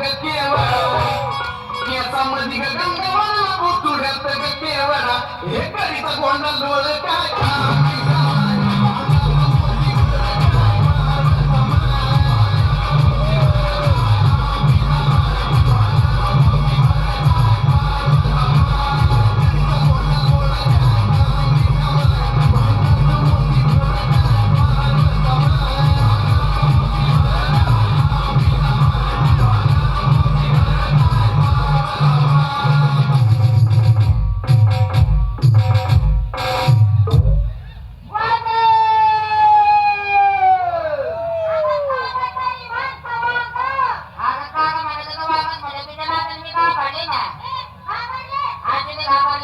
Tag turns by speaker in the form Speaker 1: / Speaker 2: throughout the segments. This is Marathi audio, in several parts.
Speaker 1: పుట్టుడల్ కేవల నీ సంబంధిక గంగవల్ల పుట్టుడల్ కేవల ఏ కరిత కొండల్లో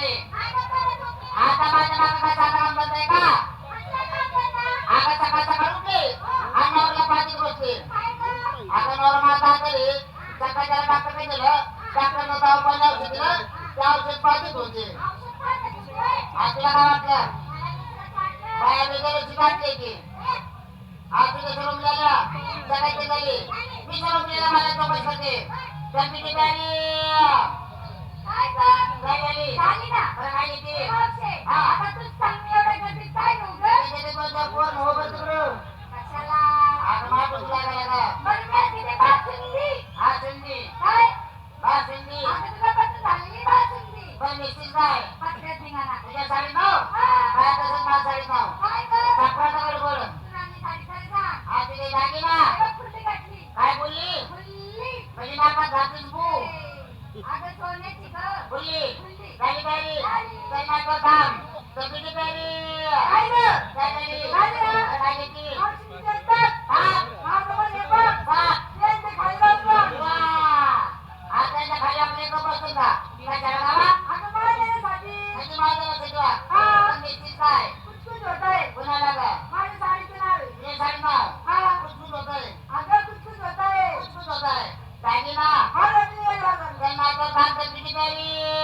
Speaker 1: ग केवळ केसामध्ये ग गंगवळा पुतुड्यात ग केवळा हे करीता गोंडा लोळ काय
Speaker 2: तुला काय वाटलं? बाया वगैरे काढले की आज तुझं सोडून सगळ्याचे झाले मी सोडून दिला मला तो पैसा दे. त्यांची गाडी नाकात घातलीस बू बोलली. गाडी गाडी काय नाकात थांब कपिटी पॅरी काय झाली काय? घेतली आता Happy New Year!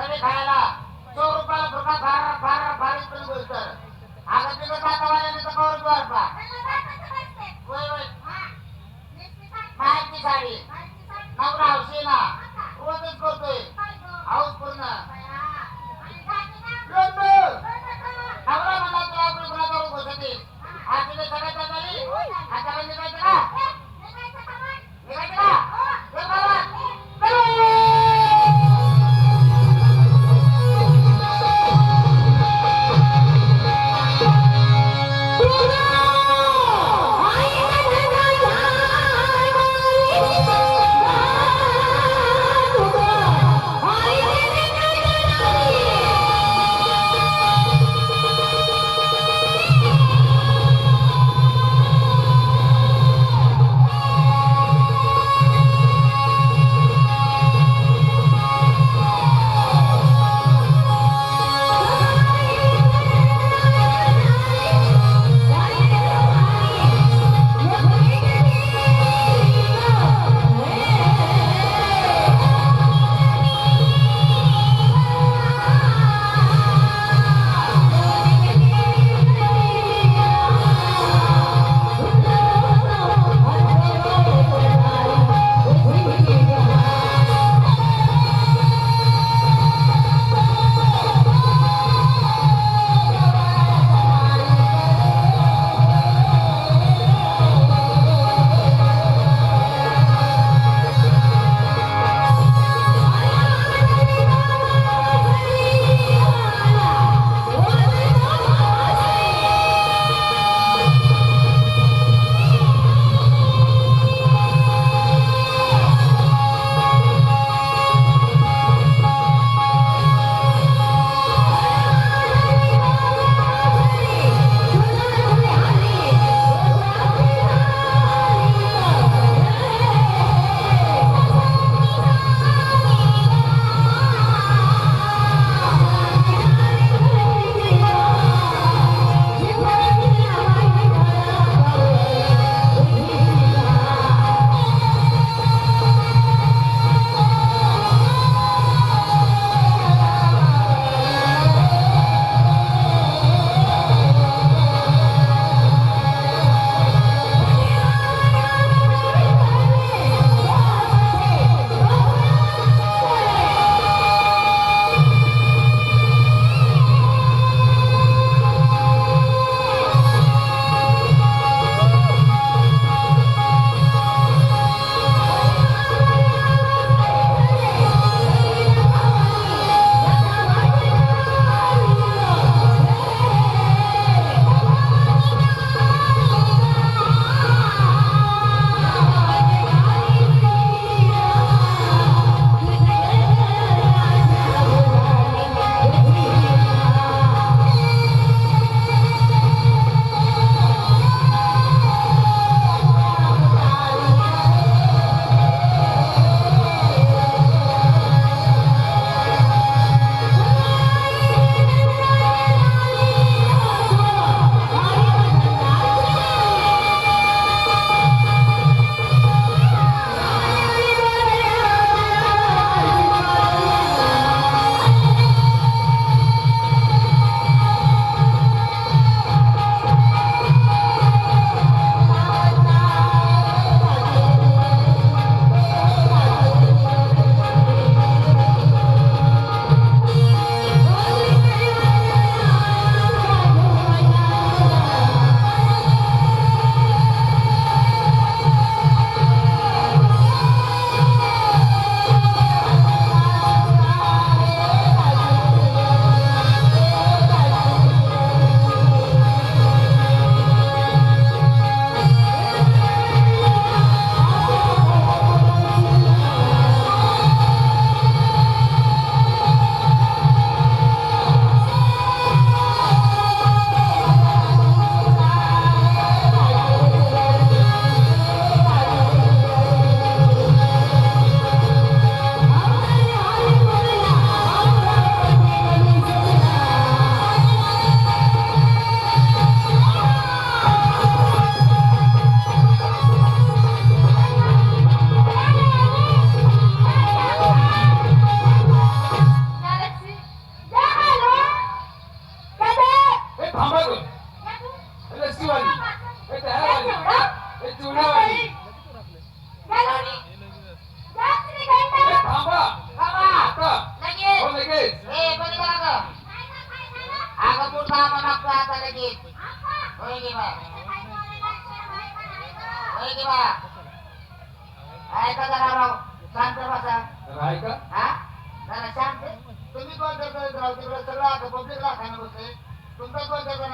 Speaker 2: खडे खायला. तो रुपयाला फुका फार फार फार इकडून बोलतर आता तिकडे काकावाल्याने तर कवर द्वार पा वय वय. माहिती साडी. नवरा हौशी ना रोजच करतोय. हाऊस पूर्ण. नवरा म्हणा तुला आपण कुणाजवळ आज तिकडे सगळ्यात झाली आता म्हणजे काय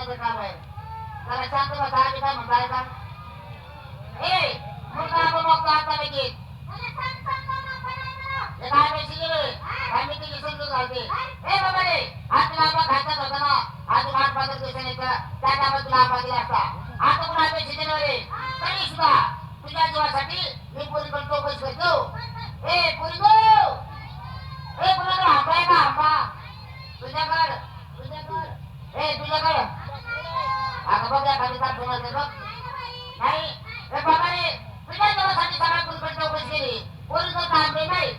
Speaker 2: कोणत्या काम आहे जरा शांत बसा आम्ही काय म्हणताय का ए मुलगा आपण बघतो आता लगेच काय पैसे गेले काय मी तुझी समजून घालते ए बाबा रे आज तुला आपला खायचाच होता ना आज आठ पंधरा दिवसांनी तर त्या टायमात तुला आपला दिला असता आता पण पैसे दिले रे तरी सुद्धा तुझ्या जीवासाठी मी चौकशी करतो ए पोरी गो ए कुणाकडे आंबा का ए तुझ्याकड. आता बघ या खाली ताप बघ नाही ए बाबा रे तुझ्या जीवासाठी सगळ्या पोरीकडे चौकशी केली पोरीचं काम नाही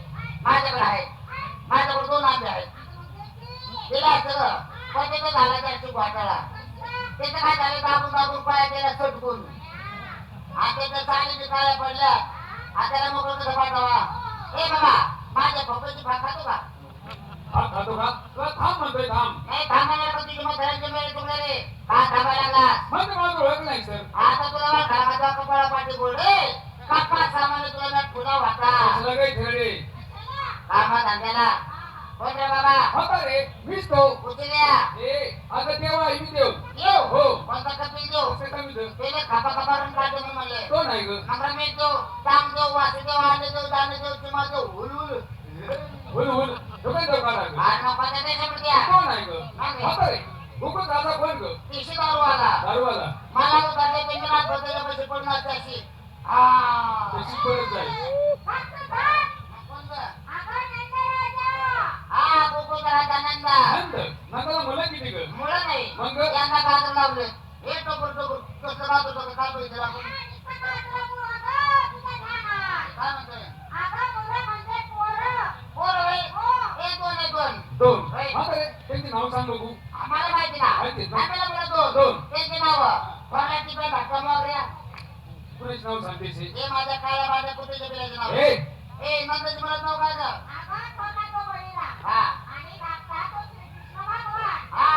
Speaker 2: माझ्याकडे आहे माझ्याकडे दोन आंबे आहेत दिला सगळं पण त्याचं झालं त्याची घोटाळा त्याचं काय झालं दाबून दाबून पाया त्याला सटकून आता त्याच्या चाली बी पडल्या आता मोकळं कसं पाठवा हे बाबा माझ्या भोपळ्याची भाग खातो का?
Speaker 1: हा खातो का थांब म्हणतोय थांब.
Speaker 2: नाही थांबायला का तुझी मग घरांचे मेळे तुकडे रे का थांबायला लागला
Speaker 1: मग माझं ओळख नाही सर
Speaker 2: आता तुला मला घराचा कपाळा पाठी बोल रे कापा सामान तुला नट पुन्हा वाटा
Speaker 1: कसला काही ठेवले
Speaker 2: कामा धंद्याला कोण रे बाबा
Speaker 1: होता रे मीच तो
Speaker 2: उचल्या
Speaker 1: ए आता तेव्हा आहे मी देव
Speaker 2: येऊ
Speaker 1: हो.
Speaker 2: कोणता कपिल देऊ
Speaker 1: कसं का मी देव
Speaker 2: त्याने खापा खापारून काढतो म्हणून म्हणले.
Speaker 1: तो नाही ग.
Speaker 2: मग रमेश देऊ ताम देऊ वासुदेव आले देऊ दाने देऊ चिमा देऊ हुलहुल
Speaker 1: हुल हुल. तो काय देव काढा ग
Speaker 2: आणि मग कोणत्या देशामध्ये द्या
Speaker 1: तो नाही ग. होता रे. हुकूम दादा कोण ग.
Speaker 2: तिशी दारू आला
Speaker 1: दारूवाला.
Speaker 2: मला ते मी नाच बदलले पैसे असते अशी हा
Speaker 1: तशी परत जाईल
Speaker 2: कोणतं? हा गोकुळराजा नंदा
Speaker 1: नंद नंदाला मला किती ग?
Speaker 2: मुलं नाही.
Speaker 1: मग?
Speaker 2: यांना गाजर लावले. हे टोकर टोकर कसं गाजर टोकर काय पैसे लागून. काय म्हणतोय? पोरं होय? हे दोन. हे दोन
Speaker 1: दोन
Speaker 2: होय.
Speaker 1: होता रे त्यांचे नाव सांग बघू.
Speaker 2: आम्हाला माहिती ना
Speaker 1: माहिती ना?
Speaker 2: आम्हाला मुलं दोन.
Speaker 1: दोन.
Speaker 2: त्यांची नाव कोणा तिकडे भटका मोगऱ्या.
Speaker 1: कुणीच नाव सांगते? से.
Speaker 2: हे माझ्या काळ्या माझ्या नाव.
Speaker 1: ए!
Speaker 2: नंदाची मला नाव काय हा. हा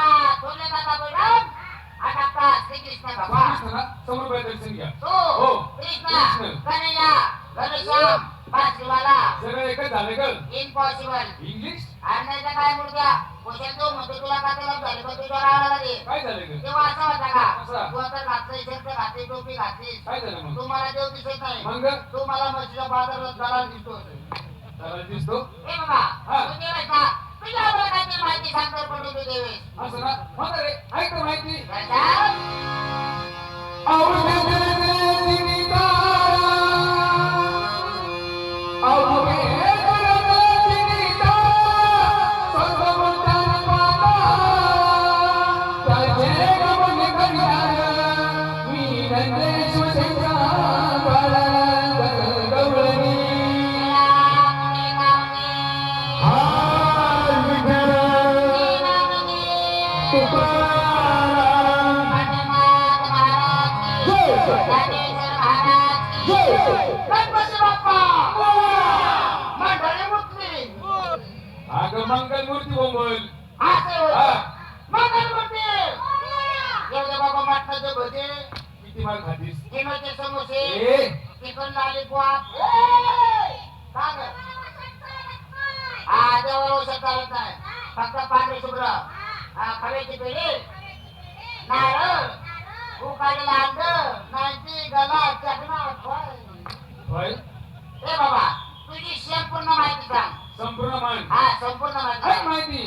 Speaker 2: हा.
Speaker 1: बाय दर्शन घ्या.
Speaker 2: तो
Speaker 1: हो.
Speaker 2: कृष्ण. कन्हैया घनश्याम बाजीवाला
Speaker 1: सगळं एकच झालं ग
Speaker 2: इम्पॉसिबल
Speaker 1: इंग्लिश
Speaker 2: आणण्याचा काय मुलगा? पोषण तो म्हणतो तुला का झाले? तुझ्या
Speaker 1: काय झालं ग?
Speaker 2: तेव्हा असा होता का. तू आता घातलंय शर्ट घातली टोपी घातलीस.
Speaker 1: काय झालं मग?
Speaker 2: तू मला देव दिसत नाही.
Speaker 1: मग?
Speaker 2: तू मला म्हशीच्या बाजारात दिसतो
Speaker 1: दिसतो? हा.
Speaker 2: तुझ्या काहीतरी माहिती सांगतो पण तू देवेस
Speaker 1: असं ना होता रे ऐक माहिती? होय
Speaker 2: ए बाबा तुझी संपूर्ण माहिती सांग.
Speaker 1: संपूर्ण मान
Speaker 2: हा संपूर्ण माहिती.
Speaker 1: माहिती?